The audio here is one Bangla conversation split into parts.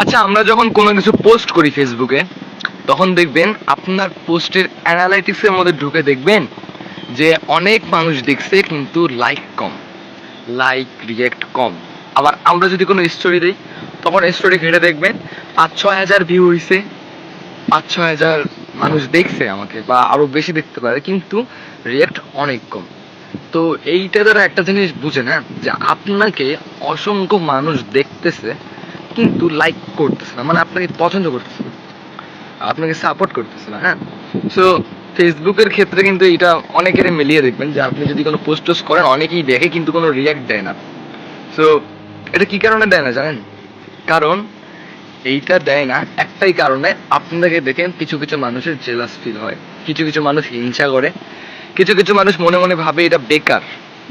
আচ্ছা আমরা যখন কোনো কিছু পোস্ট করি ফেসবুকে তখন দেখবেন আপনার পোস্টের অ্যানালাইটিক্সের মধ্যে ঢুকে দেখবেন যে অনেক মানুষ দেখছে কিন্তু লাইক কম লাইক রিয়েক্ট কম। আবার আমরা যদি কোনো স্টোরি দিই, তখন স্টোরি ঘেটে দেখবেন পাঁচ, ছয় হাজার ভিউ হয়েছে পাঁচ, ছয় হাজার মানুষ দেখছে আমাকে বা আরও বেশি দেখতে পারে, কিন্তু রিয়েক্ট অনেক কম। তো এইটা দ্বারা একটা জিনিস বুঝে না যে আপনাকে অসংখ্য মানুষ দেখতেছে কিন্তু লাইক করতেছে না মানে আপনাকে পছন্দ করতেছে না, আপনাকে সাপোর্ট করতেছে না হ্যাঁ? সো ফেসবুকের ক্ষেত্রে কিন্তু এটা অনেকের মিলিয়ে দেখবেন যে আপনি যদি কোনো পোস্ট টোস্ট করেন, অনেকেই দেখে কিন্তু কোনো রিয়াক্ট দেয় না। সো এটা কি কারণে দেয় না জানেন? কারণ এইটা দেয় না একটাই কারণে আপনাকে দেখেন কিছু কিছু মানুষের জেলাস ফিল হয়, কিছু কিছু মানুষ হিংসা করে, কিছু কিছু মানুষ মনে মনে ভাবে এটা বেকার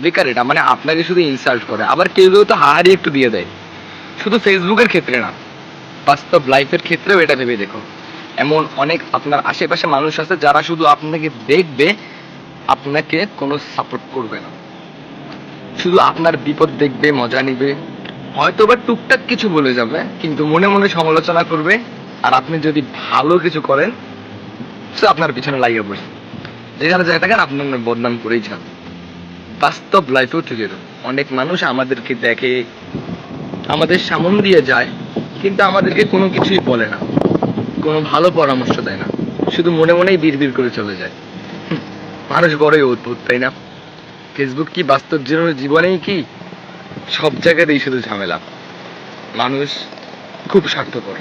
বেকার এটা মানে আপনাকে শুধু ইনসাল্ট করে, আবার কেউ কেউ তো হাহারি একটু দিয়ে দেয়। শুধু ফেসবুকের ক্ষেত্রে না, বাস্তব লাইফের ক্ষেত্রেও এটা ভেবে দেখো। এমন অনেক আপনার আশেপাশে মানুষ আছে যারা শুধু আপনাকে দেখবে, আপনাকে কোনো সাপোর্ট করবে না। শুধু আপনার বিপদ দেখবে, মজা নিবে। হয়তো বা টুকটাক কিছু বলে যাবে, কিন্তু মনে মনে সমালোচনা করবে, আর আপনি যদি ভালো কিছু করেন সে আপনার পিছনে লাগিয়ে পড়বে। যেখানে যায় থাকেন আপনার বদনাম করেই যান। বাস্তব লাইফেও ঠিক। অনেক মানুষ আমাদেরকে দেখে আমাদের সামন দিয়ে যায়, কিন্তু আমাদেরকে কোনো কিছুই বলে না। কোনো ভালো পরামর্শ দেয় না। শুধু মনে মনেই বিড় করে চলে যায়। মানুষ বড়ই অদ্ভুত, তাই না? ফেসবুক কি বাস্তব জীবনের জীবনেই কি সব জায়গাতেই শুধু ঝামেলা? মানুষ খুব স্বার্থপর।